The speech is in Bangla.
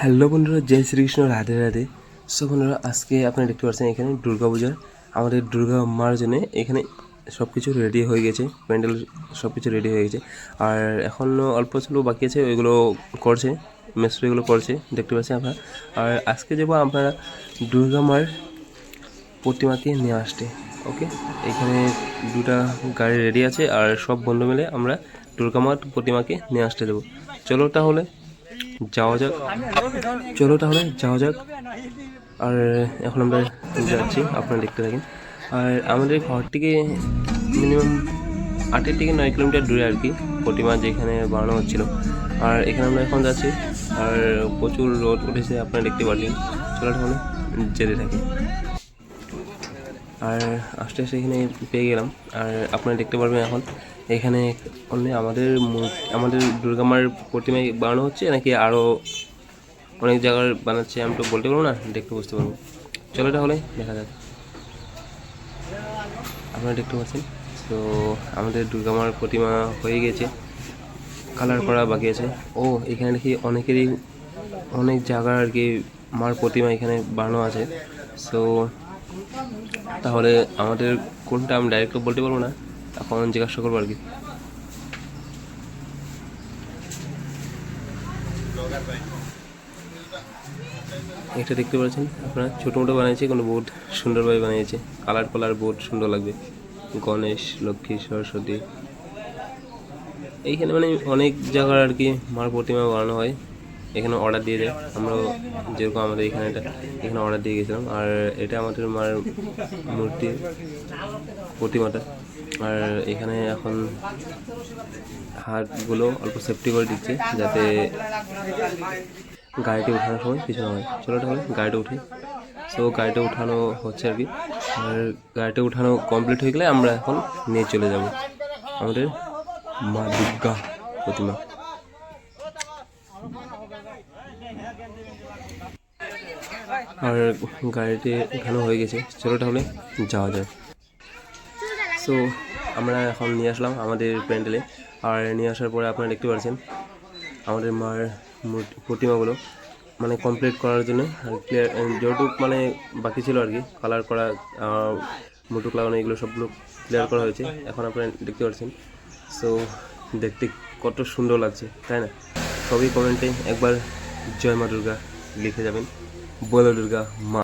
হ্যালো বন্ধুরা, জয় শ্রীকৃষ্ণ, রাধে রাধে। সো বন্ধুরা, আজকে আপনারা দেখতে পাচ্ছেন এখানে দুর্গা পূজার আমাদের দুর্গা মার জন্য এখানে সব কিছু রেডি হয়ে গেছে, প্যান্ডেল সব কিছু রেডি হয়ে গেছে। আর এখনও অল্প স্বল্প বাকি আছে, ওইগুলো করছে, মিস্ত্রিগুলো করছে, দেখতে পাচ্ছেন আপনারা। আর আজকে যাব আপনারা দুর্গা মার প্রতিমাকে নিয়ে আসতে ওকে এখানে দুটা গাড়ি রেডি আছে, আর সব বন্ধু মিলে আমরা দুর্গা মার প্রতিমাকে নিয়ে আসতে দেবো চলো তাহলে যাওয়া যাক। চলো তাহলে, যাওয়া যাক। আর এখন আমরা যাচ্ছি, আপনারা দেখতে থাকেন। আর আমাদের ঘর থেকে মিনিমাম আটের থেকে নয় কিলোমিটার দূরে আর কি, প্রতিমা যেখানে বানানো হচ্ছিল। আর এখানে আমরা এখন যাচ্ছি, আর প্রচুর রোদ উঠেছে, আপনারা দেখতে পাচ্ছেন চলো তাহলে, যেতে থাকি। আর আস্তে আস্তে এখানে পেয়ে গেলাম। আর আপনারা দেখতে পারবেন এখন, এখানে অন্য আমাদের আমাদের দুর্গা মার প্রতিমায় বানানো হচ্ছে, নাকি আরও অনেক জায়গার বানাচ্ছে, আমি তো বলতে পারব না, দেখতে বুঝতে পারব। চলো তাহলে, দেখা যাক। আপনারা দেখতে পাচ্ছেন, তো আমাদের দুর্গা মার প্রতিমা হয়ে গেছে, কালার করা বাকি আছে। ও, এখানে দেখি অনেকেরই অনেক জায়গার আর কি মার প্রতিমা এখানে বানানো আছে। সো তাহলে আমাদের কোনটা আমি ডাইরেক্ট বলতে পারব না? এখন জিজ্ঞাসা করব আর কি। এটা দেখতে পাচ্ছেন আপনারা? ছোটো মোটো বানিয়েছে কোনো বোর্ড সুন্দরভাবে বানিয়েছে। কালার কালার বোর্ড সুন্দর লাগবে। গণেশ, লক্ষ্মী, সরস্বতী। এইখানে মানে অনেক জায়গার আর কি মার প্রতিমা বানানো হয়। এখানে অর্ডার দিয়ে দেয়। আমরাও যেরকম আমাদের এখানে এটা এখানে অর্ডার দিয়ে গেছিলাম। আর এটা আমাদের মার মূর্তি, প্রতিমাটা। আর এখানে এখন হাতগুলো অল্প সেফটি করে দিচ্ছে, যাতে গাড়িতে ওঠানোর সময় কিছু না হয়। চলো তাহলে গাড়িতে উঠি। সো গাড়িতে উঠানো হচ্ছে আর কি। আর গাড়িতে উঠানো কমপ্লিট হয়ে গেলে আমরা এখন নিয়ে চলে যাব। আমাদের মা দুর্গা প্রতিমা। আর গাড়িটি উঠানো হয়ে গেছে। চলো তাহলে যাওয়া যায় সো আমরা এখন নিয়ে আসলাম আমাদের প্যান্ডেলে। আর নিয়ে আসার পরে আপনারা দেখতে পাচ্ছেন, আমাদের মার প্রতিমাগুলো মানে কমপ্লিট করার জন্য আর ক্লিয়ার যেটুক মানে বাকি ছিল আর কি কালার করা মুটুক লাগানো, এগুলো সবগুলো ক্লিয়ার করা হয়েছে। এখন আপনারা দেখতে পাচ্ছেন। সো দেখতে কত সুন্দর লাগছে, তাই না? সবই কমেন্টে একবার জয় মা দুর্গা লিখে যাবেন। বলো দুর্গা মা